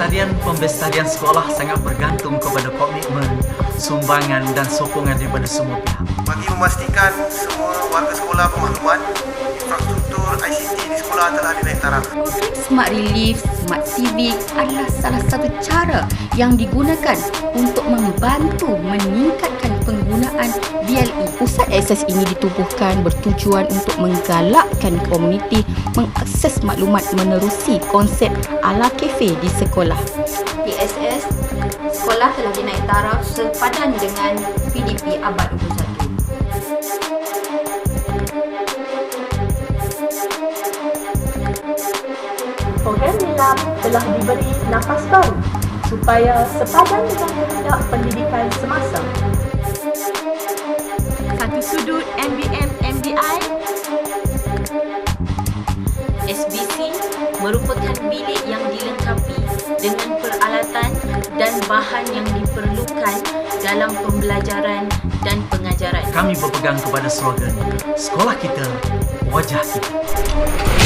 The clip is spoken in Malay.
Pelestarian pembestarian sekolah sangat bergantung kepada komitmen, sumbangan dan sokongan daripada semua pihak. bagi memastikan semua warga sekolah bermakluman infrastruktur ICT di sekolah telah dinaik taraf. Smart Relief, Smart Civic adalah salah satu cara yang digunakan untuk membantu meningkatkan penggunaan BLE. Pusat akses ini ditubuhkan bertujuan untuk menggalakkan komuniti mengakses maklumat menerusi konsep ala kafe di sekolah. PSS, sekolah telah dinaik taraf sepadan dengan PDP abad 21. program Nilam telah diberi nafas baru supaya sepadan dengan kehendak pendidikan semasa. Merupakan bilik yang dilengkapi dengan peralatan dan bahan yang diperlukan dalam pembelajaran dan pengajaran. Kami berpegang kepada slogan Sekolah kita, wajah kita.